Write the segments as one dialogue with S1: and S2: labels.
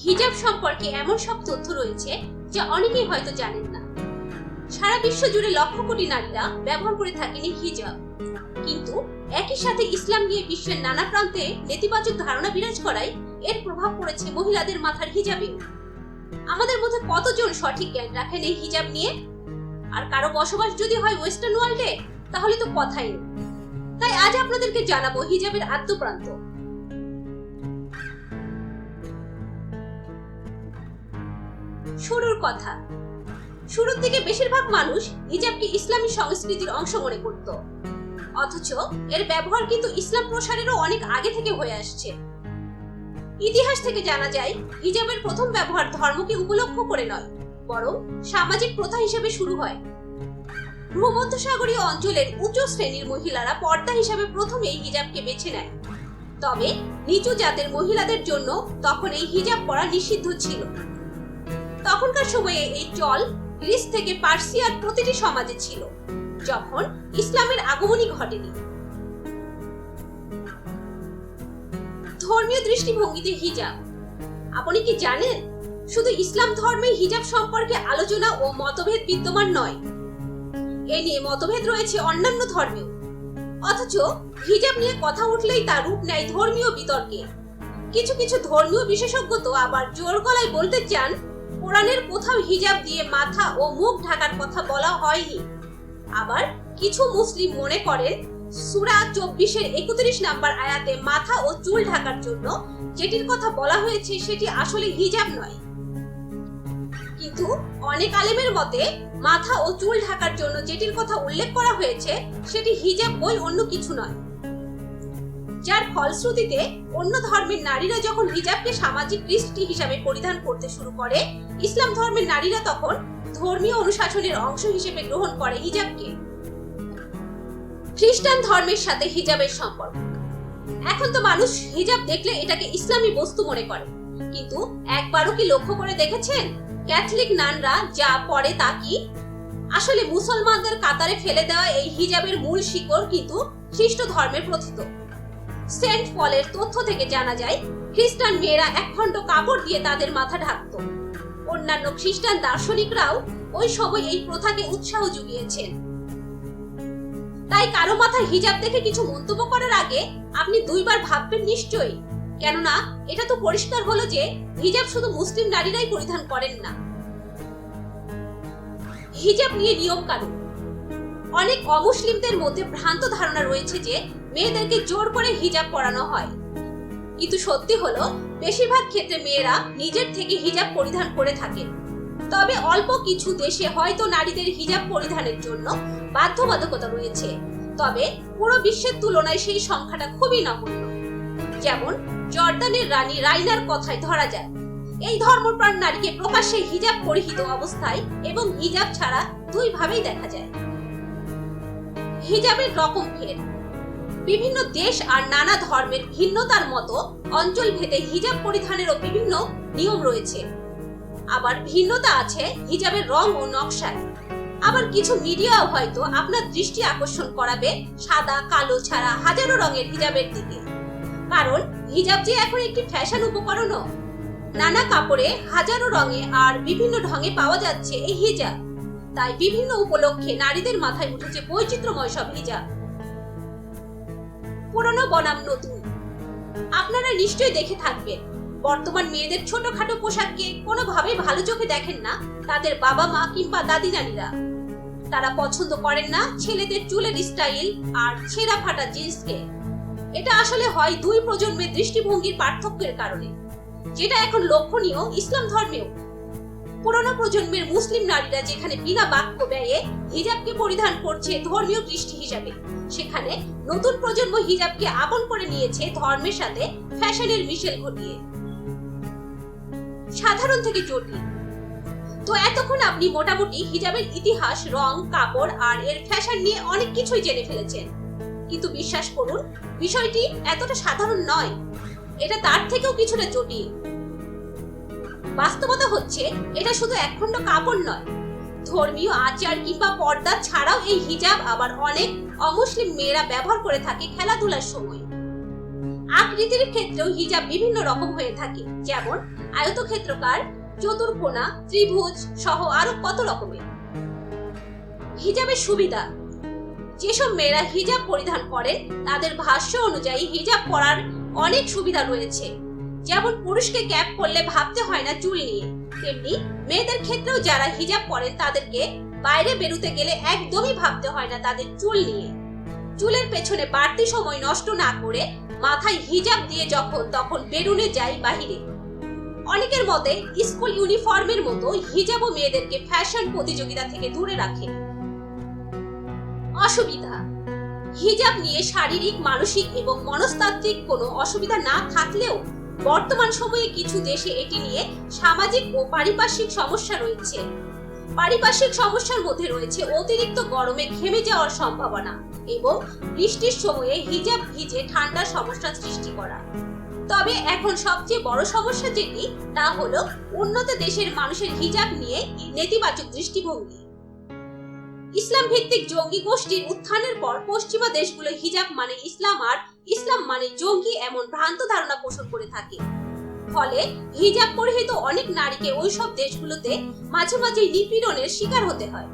S1: হিজাব সম্পর্কে এমন সব তথ্য রয়েছে যা অনেকেই হয়তো জানেন না। সারা বিশ্ব জুড়ে লক্ষ কোটি নারীরা ব্যবহার করে থাকেন হিজাব। কিন্তু একই সাথে ইসলাম নিয়ে বিশ্বের নানা প্রান্তে নেতিবাচক ধারণা বিরাজ করায় এর প্রভাব পড়েছে মহিলাদের মাথার হিজাবে আমাদের মধ্যে কতজন সঠিক জ্ঞান রাখেন এই হিজাব নিয়ে? আর কারও বসবাস যদি হয় ওয়েস্টার্ন ওয়ার্ল্ডে, তাহলে তো কথাই নেই। তাই আজ আপনাদেরকে জানাব হিজাবের আদ্যপ্রান্ত। শুরুর কথা। শুরুর দিকে বেশিরভাগ মানুষ হিজাবকে ইসলামী সংস্কৃতির অংশ মনে করত। অথচ এর ব্যবহার কিন্তু ইসলাম প্রসারেরও অনেক আগে থেকে হয়ে আসছে। ইতিহাস থেকে জানা যায়, হিজাবের প্রথম ব্যবহার ধর্মকে উপলক্ষ করে নয়, বরং সামাজিক প্রথা হিসেবে শুরু হয়। ভূমধ্যসাগরীয় অঞ্চলের উচ্চ শ্রেণির মহিলারা পর্দা হিসাবে প্রথমে এই হিজাবকে বেছে নেয়। তবে নিচু জাতের মহিলাদের জন্য তখন এই হিজাব পরা নিষিদ্ধ ছিল। তখনকার সময়ে এই চল গ্রিস থেকে পার্সিয়ার প্রতিটি সমাজে ছিল, যখন ইসলামের আগমনই ঘটেনি। ধর্মীয় দৃষ্টিভঙ্গিতে হিজাব। আপনি কি জানেন? শুধু ইসলাম ধর্মে হিজাব সম্পর্কে আলোচনা ও মতভেদ বিদ্যমান নয়। এ নিয়ে মতভেদ রয়েছে অন্যান্য ধর্মেও। অথচ হিজাব নিয়ে কথা উঠলেই তার রূপ নেয় ধর্মীয় বিতর্কে। কিছু কিছু ধর্মীয় বিশেষজ্ঞ তো আবার জোর গলায় বলতে চান কোরআনের কোথাও হিজাব দিয়ে মাথা ও মুখ ঢাকার কথা বলা হয়নি। আবার কিছু মুসলিম মনে করেন সুরা চব্বিশের একত্রিশ নাম্বার আয়াতে মাথা ও চুল ঢাকার জন্য যেটির কথা বলা হয়েছে সেটি আসলে হিজাব নয়। কিন্তু অনেক আলেমের মতে, মাথা ও চুল ঢাকার জন্য যেটির কথা উল্লেখ করা হয়েছে, সেটি হিজাব বই অন্য কিছু নয়। যার ফলশ্রুতিতে অন্য ধর্মের নারীরা যখন হিজাবকে সামাজিক দৃষ্টি হিসাবে পরিধান করতে শুরু করে, ইসলাম ধর্মের নারীরা তখন ধর্মীয় অনুশাসনের অংশ হিসেবে গ্রহণ করে হিজাবকে। খ্রিস্টান ধর্মের সাথে হিজাবের সম্পর্ক। এখন তো মানুষ হিজাব দেখলে এটাকে ইসলামী বস্তু মনে করে। কিন্তু একবারও কি লক্ষ্য করে দেখেছেন? ক্যাথলিক নানরা যা পড়ে তা কি? আসলে মুসলমানদের কাতারে ফেলে দেওয়া এই হিজাবের মূল শিকড় কিন্তু খ্রিস্ট ধর্মের প্রথিত। সেন্ট পলের তথ্য থেকে জানা যায়, খ্রিস্টান মেয়েরা এক খণ্ড কাপড় দিয়ে তাদের মাথা ঢাকত। অন্যান্য খ্রিস্টান দার্শনিকরাও ওই সময় এই প্রথাকে উৎসাহ জুগিয়েছেন। তাই কারও মাথায় হিজাব দেখে কিছু মন্তব্য করার আগে আপনি দুইবার ভাববেন নিশ্চয়ই। কেননা, এটা তো পরিষ্কার হলো যে হিজাব শুধু মুসলিম নারীরাই পরিধান করেন না। হিজাব নিয়ে নিয়ম কানুন অনেক অমুসলিমদের মধ্যে ভ্রান্ত ধারণা রয়েছে যে মেয়েদেরকে জোর করে হিজাব পরানো হয়। কিন্তু সত্যি হলো, বেশিরভাগ ক্ষেত্রে মেয়েরা নিজের থেকে হিজাব পরিধান করে থাকেন তবে অল্প কিছু দেশে হয়তো নারীদের হিজাব পরিধানের জন্য বাধ্যবাধকতা রয়েছে। তবে পুরো বিশ্বের তুলনায় সেই সংখ্যাটা খুবই নগণ্য। যেমন জর্দানের রানী রাইনার কথায় ধরা যায়, এই ধর্মপ্রাণ নারীকে প্রকাশ্যে হিজাব পরিহিত অবস্থায় এবং হিজাব ছাড়া দুই ভাবেই দেখা যায়। হিজাবের রকম ফের বিভিন্ন দেশ আর নানা ধর্মের ভিন্নতার মতো অঞ্চল ভেদে হিজাব পরিধানেরও বিভিন্ন নিয়ম রয়েছে। আবার ভিন্নতা আছে হিজাবের রং ও নকশায়। আবার কিছু মিডিয়াও হয়তো আপনার দৃষ্টি আকর্ষণ করাবে সাদা, কালো ছাড়া হাজারো রঙের হিজাবের দিকে। কারণ হিজাব যে এখন একটি ফ্যাশন উপকরণও। নানা কাপড়ে হাজারো রঙে আর বিভিন্ন ঢঙে পাওয়া যাচ্ছে এই হিজাব। তাই বিভিন্ন উপলক্ষে নারীদের মাথায় উঠেছে বৈচিত্র্যময় সব হিজাব। পুরনো বনাম নতুন। আপনারা নিশ্চয়ই দেখে থাকবেন, বর্তমান মেয়েদের ছোটখাটো পোশাককে কোনোভাবেই ভালো চোখে দেখেন না তাদের বাবা মা কিংবা দাদি নানিরা। তারা পছন্দ করেন না ছেলেদের চুলের স্টাইল আর ছেঁড়া ফাটা জিন্সকে। এটা আসলে হয় দুই প্রজন্মের দৃষ্টিভঙ্গির পার্থক্যের কারণে, যেটা এখন লক্ষণীয় ইসলাম ধর্মেও। পুরনো প্রজন্মের মুসলিম নারীরা যেখানে বিনা বাক্য ব্যয়ে হিজাবকে পরিধান করছে ধর্মীয় দৃষ্টি হিসাবে, সেখানে নতুন প্রজন্ম হিজাবকে আপন করে নিয়েছে ধর্মের সাথে ফ্যাশনের মিশেল ঘটিয়ে। সাধারণ থেকে জটিল। তো এতক্ষণ আপনি মোটামুটি হিজাবের ইতিহাস, রং, কাপড় আর এর ফ্যাশন নিয়ে অনেক কিছুই জেনে ফেলেছেন। কিন্তু বিশ্বাস করুন, বিষয়টি এতটা সাধারণ নয়। এটা তার থেকেও কিছুটা জটিল। বাস্তবতা হচ্ছে, এটা শুধু একখণ্ড কাপড় নয়। ধর্মীয় আচার কিংবা পর্দা ছাড়াও এই হিজাব আবার অনেক অমুসলিম মেয়েরা ব্যবহার করে থাকে খেলাধুলার সময়। আকৃতির ক্ষেত্রেও হিজাব বিভিন্ন রকম হয়ে থাকে, যেমন আয়তক্ষেত্রকার, চতুর্কোণা, ত্রিভুজ সহ আরও কত রকমের। হিজাবের সুবিধা, যেসব মেয়েরা হিজাব পরিধান করেন তাদের ভাষ্য অনুযায়ী হিজাব পরার অনেক সুবিধা রয়েছে। যেমন পুরুষকে ক্যাপ করলে ভাবতে হয় না চুল নিয়ে, তেমনি মেয়েদের ক্ষেত্রেও যারা হিজাব পরেন তাদেরকে বাইরে বেরোতে গেলে একদমই ভাবতে হয় না তাদের চুল নিয়ে। চুলের পেছনে বাড়তি সময় নষ্ট না করে মাথায় হিজাব দিয়ে যখন তখন বেরুনে যাই বাহিরে। অনেকের মতে স্কুল ইউনিফর্মের মতো হিজাবও মেয়েদেরকে ফ্যাশন প্রতিযোগিতা থেকে দূরে রাখে। অসুবিধা। হিজাব নিয়ে শারীরিক, মানসিক এবং মনস্তাত্ত্বিক কোনো অসুবিধা না থাকলেও বর্তমান সময়ে কিছু দেশে এটি নিয়ে সামাজিক ও পারিপার্শ্বিক সমস্যা রয়েছে। পারিপার্শ্বিক সমস্যার মধ্যে রয়েছে অতিরিক্ত গরমে ঘেমে যাওয়ার সম্ভাবনা এবং বৃষ্টির সময়ে হিজাব ভিজে ঠান্ডার সমস্যা সৃষ্টি করা। তবে এখন সবচেয়ে বড় সমস্যা যেটি, তা হলো উন্নত দেশের মানুষের হিজাব নিয়ে নেতিবাচক দৃষ্টিভঙ্গি। ইসলাম ভিত্তিক জঙ্গি গোষ্ঠীর উত্থানের পর পশ্চিমা দেশগুলো হিজাব মানে ইসলাম আর ইসলাম মানে জঙ্গি এমন ভ্রান্ত ধারণা পোষণ করে থাকে। ফলে হিজাব পরিহিত অনেক নারীকে ওইসব দেশগুলোতে মাঝে মাঝে নিপীড়নের শিকার হতে হয়।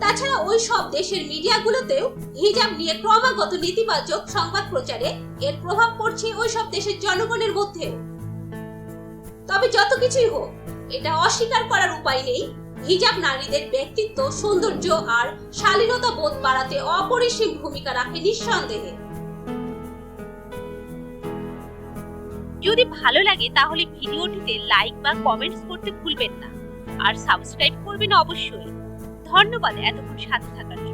S1: তাছাড়া ওই সব দেশের মিডিয়াগুলোতেও হিজাব নিয়ে ক্রমাগত নেতিবাচক সংবাদ প্রচারে এর প্রভাব পড়ছে ওই সব দেশের জনগণের মধ্যেও। তবে যত কিছুই হোক, এটা অস্বীকার করার উপায় নেই। হিজাব নারীদের ব্যক্তিত্ব, সৌন্দর্য আর শালীনতা বোধ বাড়াতে অপরিসীম ভূমিকা রাখে নিঃসন্দেহে।
S2: যদি ভালো লাগে, তাহলে ভিডিওটিতে লাইক বা কমেন্টস করতে ভুলবেন না। আর সাবস্ক্রাইব করবেন অবশ্যই। ধন্যবাদ এতক্ষণ সাথে থাকার জন্য।